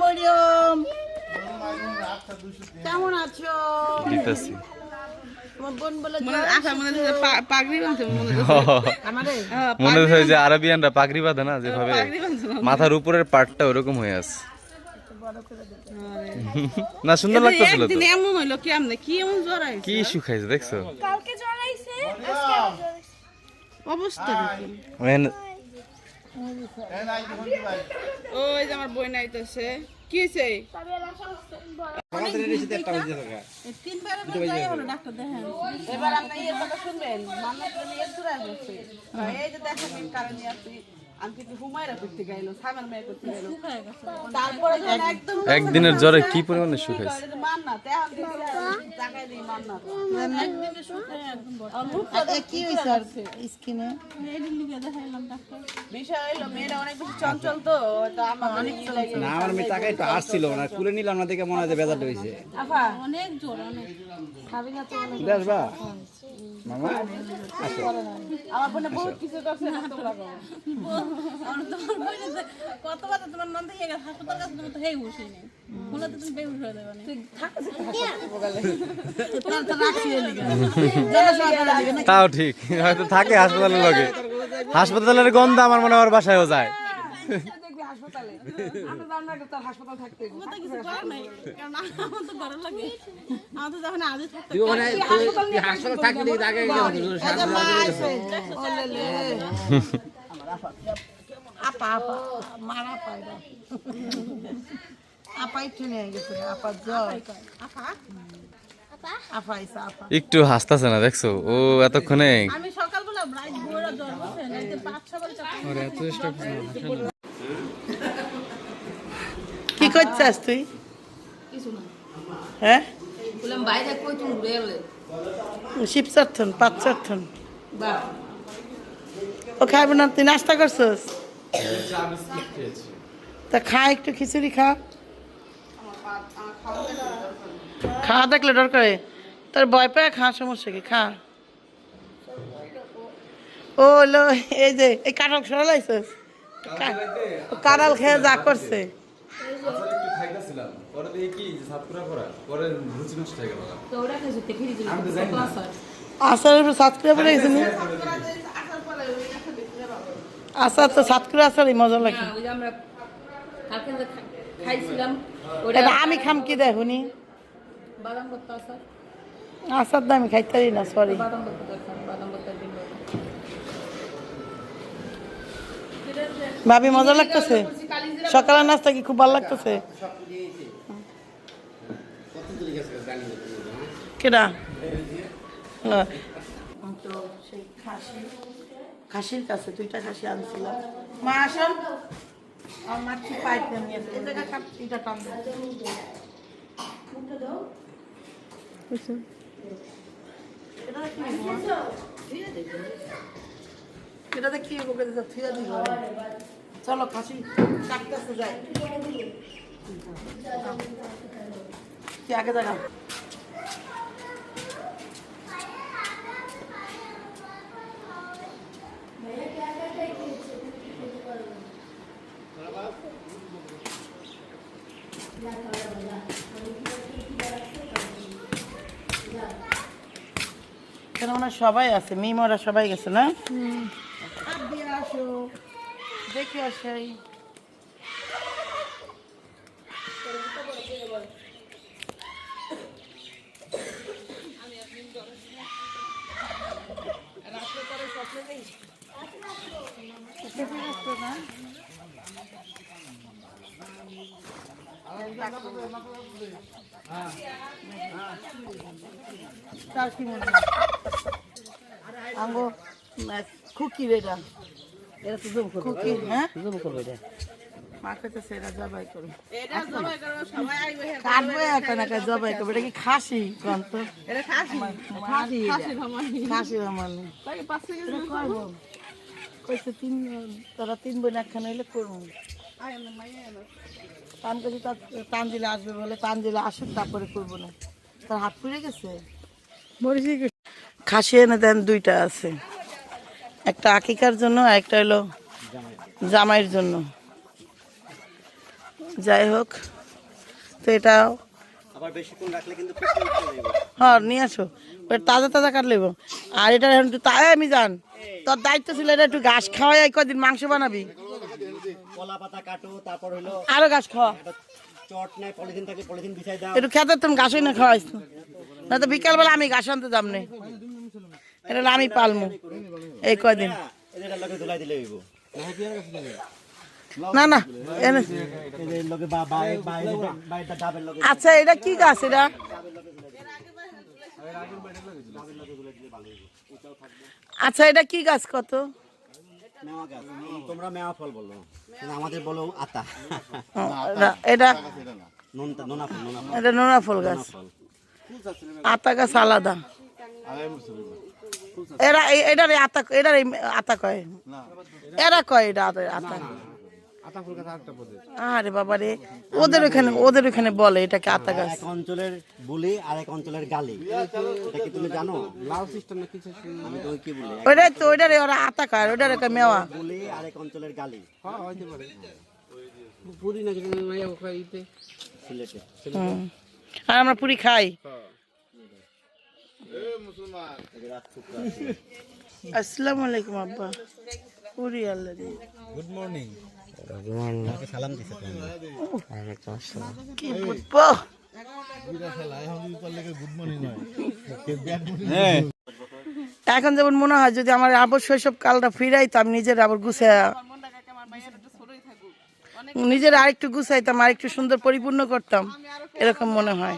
মরিয়ম। কেমন আছো? দিতেছি। তোমার বোন বলে মনে মনে মনে হ্যাঁ, মনে হয় যে আরবিয়ানরা পাগড়ি বাঁধে না যেভাবে বাঁধছে না। মাথার উপরের পার্টটা ওরকম হয়ে আছে। না সুন্দর লাগতেছিল তো। এমন হইল কেমনে? কি এমন জ্বর আইছে? কি শুকাইছে দেখছ? কালকে জ্বর আইছে। অবস্থা মানে ওই যে আমার বই নাইতেছে। কি বড় এবার আপনি ইয়ের কথা শুনবেন। মান্নাত এর দূরে এই যে দেখেন কারণে আসছি। আমি কিন্তু হুমায়রা করতে গাইলো সামের মেয়ে করতে গাইলো। তারপরে একদিনের জ্বরে কি পরিমাণে শুকাইছে কি আর স্কিনে? অনেক চঞ্চল তো তো আমার অনেক ই না আমার মেয়ে টাকা একটু আসছিল না কুলে নিলাম না দেখে মনে হয় হয়েছে। মামা? আমার বোনে বহুত কিছু করছে না তো লাগো কতবার তোমার নন্দ ইয়ে গেছে হাসপাতাল কাছে তুমি তো হেই বসে নেই। মনে তুমি বেউস হয়ে যাবে তোরা তো রাখছি এলিগে তাও ঠিক। হয়তো থাকে হাসপাতালের লগে হাসপাতালের গন্ধ আমার মনে হয় বাসায়ও যায়। কথা কিছু করার নাই কারণ আমার তো ঘরে লাগে। আমার তো যখন আজই থাকতে তুই ওখানে হাসপাতাল আগে আপা আপা মারা পাইরা আপা একটু নিয়ে গেছে আপা জ্বর। আপা আপা আইসা আপা। একটু হাসতাছে না দেখছ? ও এতক্ষণে আমি সকালবেলা রাত বইরা জ্বর বসে রাতে পাঁচ ছবার চাপা কি করছিস তুই? হ্যাঁ? বললাম বাইরে কই তুমি ঘুরে এলে? শিব চারথন পাঁচ চারথন ও খাইব না তুই নাস্তা করছিস? তা খা একটু খিচুড়ি খা। খাওয়া দেখলে ডর করে তোর ভয় পায় খা সমস্যা কি? খা। ও লো এই যে এই কাঁঠাল সরালাইছিস কাঁঠাল খেয়ে যা করছে। আসার উপর সাত করে পড়ে গেছে নি আচার তো সাত করে মজা লাগে। ওই যে আমরা কালকে যে খা- খাইছিলাম ওটা এটা আমি খাম কি বাদাম ভর্তা আসার তো আমি খাইতে না সরি ভাবি মজা লাগতেছে? সকালের নাস্তা কি খুব ভালো লাগতেছে? কেডা? হ্যাঁ। তো সেই খাসি। খাসির কাছে দুইটা খাসি আনছিলাম। মা, আসেন। আমার মাছি পাইপ এটা টান এটাতে কি কি? এটা চলো, খাসি কাটতেছে যাই। কি, আগে দেখা সবাই আছে মিমরা সবাই গেছে না? হাত দিয়ে আসো। দেখে আসাই তার কি মনে হয়? আঙ্গো খুকি বেটা। এটা তো জুম করবে। খুকি হ্যাঁ? জুম করবে এটা। এরা জবাই করো এটা সবাই করো সবাই আইবে হে কাটবো একটা না জবাই করবে। এটা কি খাসি কোন তো এটা খাসি। খাসি খাসি ভামানি। খাসি আমার তাই পাঁচ থেকে করব। কইছে তিন তোরা তিন বোন একখানে হইলে করব। তানকাজি তানজিলে আসবে বলে তানজিলে আসুক তারপরে করব না। তার হাত পুড়ে গেছে। খাসি এনে দেন দুইটা আছে। একটা আকিকার জন্য আর একটা হলো জামাইয়ের জন্য। যাই হোক তো এটাও। হ্যাঁ নিয়ে আসো। তাজা তাজা কাটলে আর এটা এখন একটু তাই আমি জান। তোর দায়িত্ব ছিল এটা একটু ঘাস খাওয়াই কদিন মাংস বানাবি। কলা পাতা কাটো তারপর হলো আরও ঘাস খাওয়া। চট নেয় পলিথিন থাকে পলিথিন বিছাই দাও। একটু খেতে তুমি ঘাসই না খাওয়াইস। না তো বিকালবেলা আমি ঘাস আনতে যাম নে। এটা আমি পালমু। এই হইব না না আচ্ছা এটা কি গাছ এটা? আচ্ছা এটা কি গাছ কত? তোমরা মেওয়া ফল বলো। আমাদের বলো আতা। এটা- এটা নোনা ফুল গাছ। আতা গাছ আলাদা। এরা এটার আতা এটার আতা কয়? এরা কয় এটা আতা- আরে বাবা রে ওদের ওখানে ওদের ওখানে বলে এটাকে আতা গাছ। এক অঞ্চলের বুলি আর এক অঞ্চলের গালি। এটা কি তুমি জানো? লাল সিস্টেম না কিছু আমি তো ওই কি বলি? ওইটাই তো ওইটারে ওরা আতা কয় ওইটার একটা মেওয়া। বুলি আর এক অঞ্চলের গালি। সিলেটে। আর আমরা পুরি খাই। আসসালামু আলাইকুম আব্বা। পুরি আল্লাহ রে সালাম দিছে কি বুঝব এখন যেমন মনে হয় যদি আমার আবার শৈশব কালটা ফিরাই তো আমি নিজের আবার অনেক নিজের আরেকটু গুছাইতাম আরেকটু সুন্দর পরিপূর্ণ করতাম এরকম মনে হয়।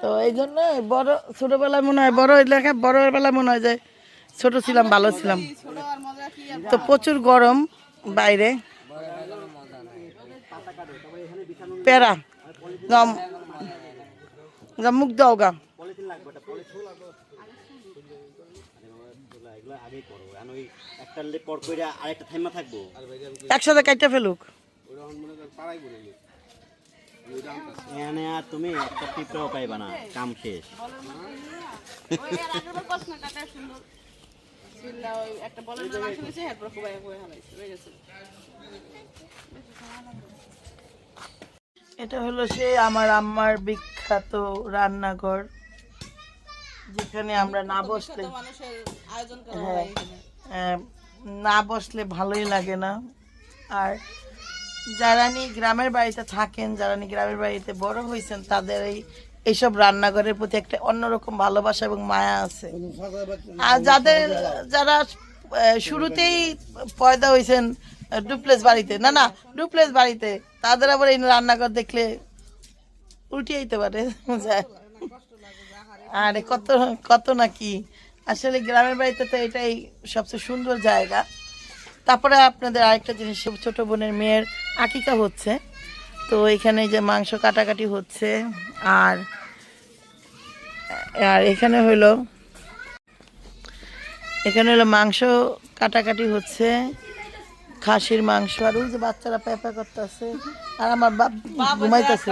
তো এই জন্য বড়, ছোটবেলায় মনে হয় বড় এলাকা বড় বেলায় মনে হয় যে ছোট ছিলাম, ভালো ছিলাম। তো প্রচুর গরম বাইরে। পেরা গম গম মুখ দাও গা। একসাথে কাইটা ফেলুক। আর তুমি একটা কাম শেষ এটা হলো সে আমার আম্মার বিখ্যাত রান্নাঘর, যেখানে আমরা না বসলে হ্যাঁ। না বসলে ভালোই লাগে না আর যারা নি গ্রামের বাড়িতে থাকেন, যারা নি গ্রামের বাড়িতে বড় হয়েছেন তাদের এই এইসব রান্নাঘরের প্রতি একটা অন্যরকম ভালোবাসা এবং মায়া আছে। আর যাদের, যারা শুরুতেই পয়দা হয়েছেন ডুপ্লেস বাড়িতে, না না ডুপ্লেস বাড়িতে, তাদের আবার এই রান্নাঘর দেখলে উল্টে যেতে পারে। আরে কত কত নাকি আসলে গ্রামের বাড়িতে তো এটাই সবচেয়ে সুন্দর জায়গা। তারপরে আপনাদের আরেকটা জিনিস, ছোট বোনের মেয়ের আকিকা হচ্ছে। তো এখানে যে মাংস কাটাকাটি হচ্ছে আর আর এখানে হলো এখানে হলো মাংস কাটাকাটি হচ্ছে খাসির মাংস আর ওই যে বাচ্চারা পেঁপা করতেছে আর আমার বাপ ঘুমাইতেছে।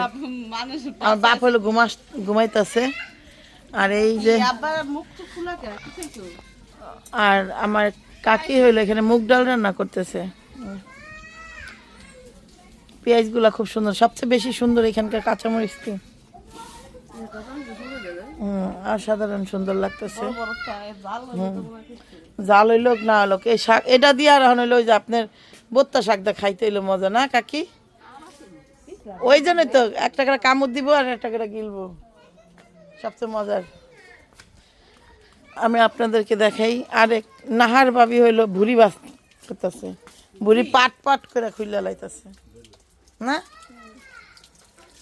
আমার বাপ হলো ঘুমাস ঘুমাইতেছে আর এই যে আর আমার কাকি হইল এখানে মুগ ডাল রান্না করতেছে। পেঁয়াজগুলা খুব সুন্দর। সবচেয়ে বেশি সুন্দর এখানকার কাঁচামরিচ কি? অসাধারণ সুন্দর লাগতেছে। জাল হইল না হলো, এই শাক, এটা দিয়ে আর এখন হইল যে আপনার বোত্তা শাকটা খাইতে হইল মজা, না কাকি? ওই জন্যই তো, একটা করে কামড় দিব আর একটা করে গিলবো। সবচেয়ে মজার। আমি আপনাদেরকে দেখাই আরেক নাহার ভাবি হইল ভুড়ি বাস করতেছে ভুড়ি পাট পাট করে খুললে লাইতেছে। না?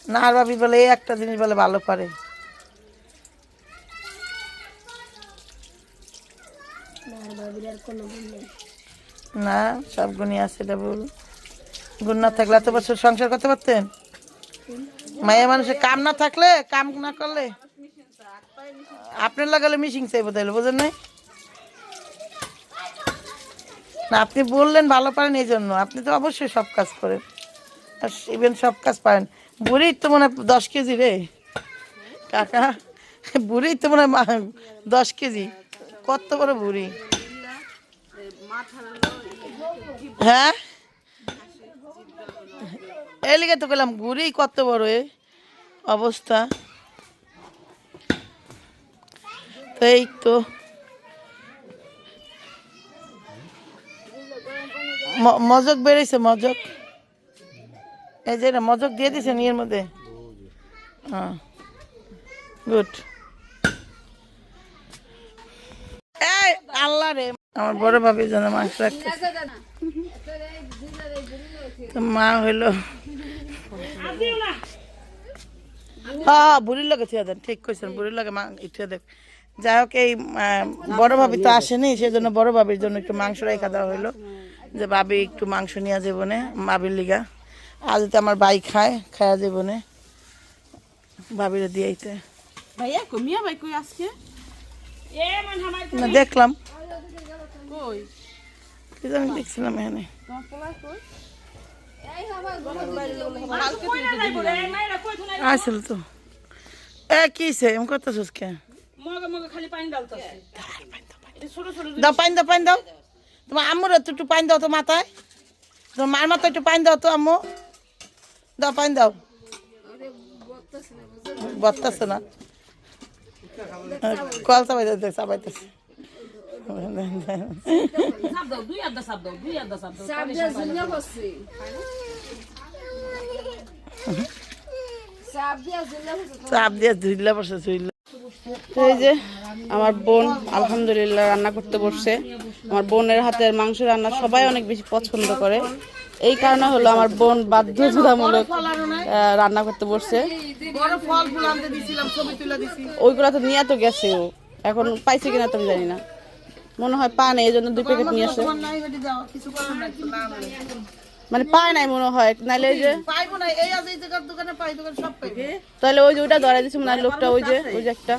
না আর ভাবি বলে এই একটা জিনিস বলে ভালো পারে না সব গুণই আছে এটা ভুল। গুণ না থাকলে এত বছর সংসার করতে পারতেন? মায়ের মানুষের কাম না থাকলে কাম না করলে? আপনার লাগালে মিশিং চাইব তাইলে বোঝেন নাই? না আপনি বললেন ভালো পারেন এই জন্য আপনি তো অবশ্যই সব কাজ করেন। আর ইভেন সব কাজ পারেন বুড়ির তো মনে হয় দশ কেজি রে। কাকা বুড়ির তো মনে হয় দশ কেজি। কত বড় বুড়ি। হ্যাঁ? এই তো গেলাম ঘুরেই কত বড় এ অবস্থা। তো এই তো। মজক বেড়েছে মজক। এই যে না মজক দিয়ে দিছে নিয়ের মধ্যে? হ্যাঁ। গুড এই আল্লাহ রে, আমার বড় ভাবির জন্য মাংস রাখতে মা হইল। হ্যাঁ বুড়ির লগে থিয়া দেন, ঠিক কইছেন, বুড়ির লগে মা ইঠিয়া দেখ যাই হোক, এই বড় ভাবি তো আসেনি সেই জন্য বড় ভাবির জন্য একটু মাংস রেখা দেওয়া হইল। যে ভাবি একটু মাংস নিয়ে যাব নে, ভাবির লিগা। আজ তো আমার ভাই খায় খায়া যাব নে। ভাবিরে দিয়েইতে ভাইয়া কমিয়া ভাই কই আজকে? না দেখলাম। কই? কি জানি দেখছিলাম এখানে। আসল তো। এ কি সে এম করতেছিস কে মগে মগে খালি পানি ডালতেছে দাও পানি দাও পানি দাও। তোমার আম্মুর একটু একটু পানি দাও তো মাথায়। তোমার মার মাথায় একটু পানি দাও তো আম্মু। দাও পানি দাও। বত্তাছে না। কল সাপ দাও চাপ দিয়ে ধুইলা পড়ছে ধুইলা এই যে, আমার বোন আলহামদুলিল্লাহ রান্না করতে বসছে। আমার বোনের হাতের মাংস রান্না সবাই অনেক বেশি পছন্দ করে। এই কারণে হলো আমার বোন বাধ্যতামূলক রান্না করতে বসছে। বড় ফল ফুল আনতে দিছিলাম ছবি তুলে দিছি। ওইগুলো তো নিয়ে তো গেছে ও। এখন পাইছে কিনা তো আমি জানি না। মনে হয় পা নেই এই জন্য দুই প্যাকেট নিয়ে আসে। মানে পায় নাই মনে হয় নাইলে ওই যে পাইবো না এই আছে এই জায়গার দোকানে পাই দোকান সব পাইবে তাহলে ওই যে ওইটা ধরা দিচ্ছে মনে হয় লোকটা ওই যে ওই যে একটা।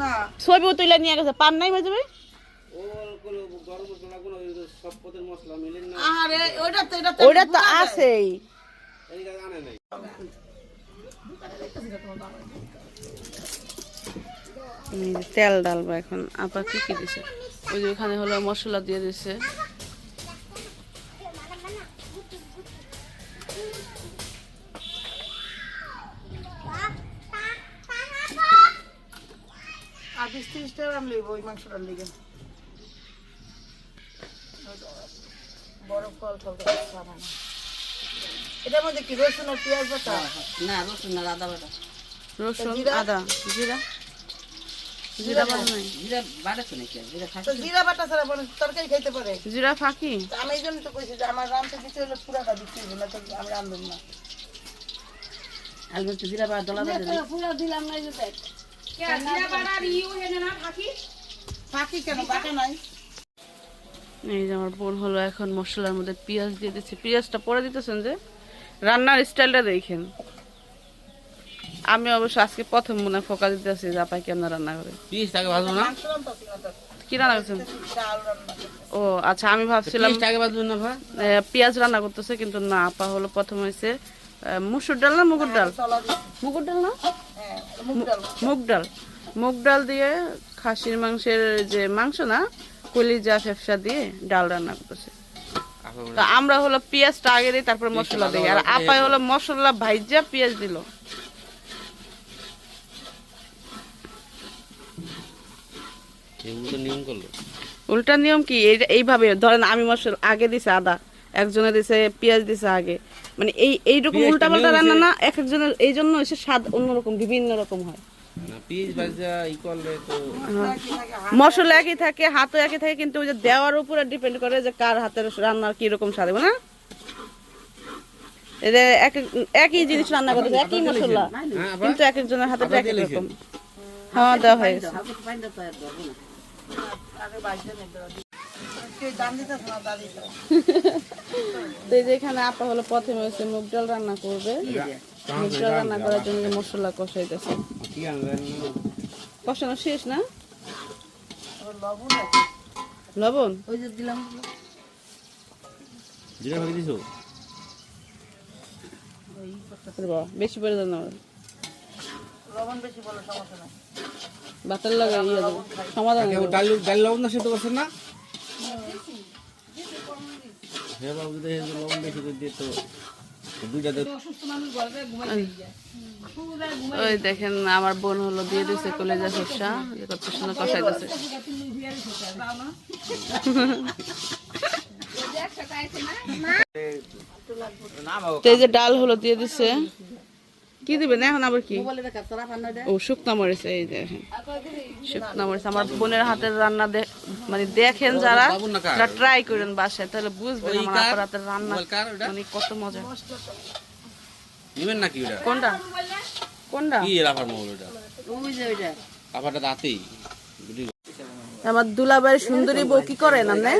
না। ছবিও তুলে নিয়ে গেছে পান নাই ভাই আরে ওইটা তো এটা তো ওইটা তো আছেই। তেল ডালবো এখন। আপা কি কি দিছে? ওই যে ওখানে হলো মশলা দিয়ে দিছে। আর বিশ ত্রিশ টাকা আমি ওই মাংসটার লিগে। বড় ফল ফল তো খাব না। এটার মধ্যে কি রসুন আর পেঁয়াজ বাটা? না রসুন না আদা বাটা। রসুন আদা জিরা? জিরা বাটা জিরা বাড়াচ্ছে নাকি আর? জিরা তো জিরা বাটা ছাড়া বলে তরকারি খাইতে পারে। জিরা ফাঁকি? আমি এই জন্য তো কইছি যে আমার রামতে দিতে হলে পুরাটা দিতে হবে না তো আমি রান্ধব না। আলু একটু জিরা বাড়া ডলা বাড়া ফাঁকি কেন বাটা নাই। এই যে আমার বোন হলো এখন মশলার মধ্যে পেঁয়াজ দিয়ে দিচ্ছে পেঁয়াজটা পরে দিতেছেন যে রান্নার স্টাইলটা দেখেন। আমি অবশ্য আজকে প্রথম মনে হয় ফোকা দিতেছি যে আপাই কেমন রান্না করে। পিসটাকে ভাজবো না? কি রান্না করছেন? ও আচ্ছা আমি ভাবছিলাম পিসটাকে ভাজবো না ভাই? পেঁয়াজ রান্না করতেছে কিন্তু না আপা হলো প্রথম হয়েছে মুসুর ডাল না মুগুর ডাল? মুগুর ডাল না? হ্যাঁ মুগ ডাল। মুগ ডাল। মুগ ডাল দিয়ে খাসির মাংসের যে মাংস না কলিজা ফেফসা দিয়ে ডাল রান্না করতেছে। তো আমরা হলো পেঁয়াজটা আগে দিই তারপর মশলা দিই। আর আপাই হলো মশলা ভাইজা পেঁয়াজ দিল। উল্টা নিয়ম কি? এইভাবে ধরেন আমি মশলা আগে দিছে আদা একজনে দিছে পেঁয়াজ দিছে আগে। মানে এই এইরকম উল্টা পাল্টা রান্না না এক একজনের এই জন্য এসে স্বাদ অন্যরকম বিভিন্ন রকম হয়। মশলা একই থাকে হাতও একই থাকে কিন্তু ওই যে দেওয়ার উপরে ডিপেন্ড করে যে কার হাতের রান্নার কি রকম স্বাদ না? একই জিনিস রান্না করতে একই মশলা কিন্তু এক একজনের হাতে এক রকম। হ্যাঁ দেওয়া হয়ে গেছে। তো এখানে আপা হলো প্রথমে হচ্ছে মুগ ডাল রান্না করবে। মুগ রান্না করার জন্য মশলা কষাইতেছে। কি কষানো শেষ না? লবণ ওই যে দিলাম। জিরা ভাজি দিছো? বেশি করে দেন না লবণ বেশি বলে সমস্যা নাই। বাতার লাগে ইয়ে সমাধান ডাল ডাল লবণ না সেটা করছেন না? হ্যাঁ বাবু যদি লবণ বেশি করে দিয়ে তো ওই দেখেন আমার বোন হলো দিয়ে দিছে কলেজা ফেফসা কত সুন্দর কষাই দিছে তো এই যে ডাল হলো দিয়ে দিছে। কি দিবেন? এখন আবার কি? ও শুকনা মরিচ এই দেখেন শুকনা মরিচ আমার বোনের হাতের রান্না মানে দেখেন যারা ট্রাই করেন বাসায় তাহলে বুঝবেন আমার আপুর হাতের রান্না মানে কত মজা। নেবেন নাকি ওটা কোনটা? কোনটা? কি রাফার মোবাইল ওটা রাফারটা দাঁতেই আমার দুলাবাই সুন্দরী বউ কি করেন আপনি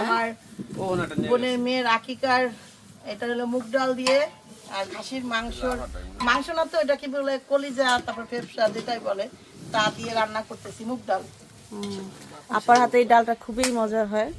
আমার বোনের মেয়ের আকিকার এটা হলো মুগ ডাল দিয়ে। আর খাসির মাংস মাংস না তো এটা কি বলে কলিজা তারপর ফেফসা যেটাই বলে তা দিয়ে রান্না করতেছি মুগ ডাল। আপার হাতে এই ডালটা খুবই মজার হয়।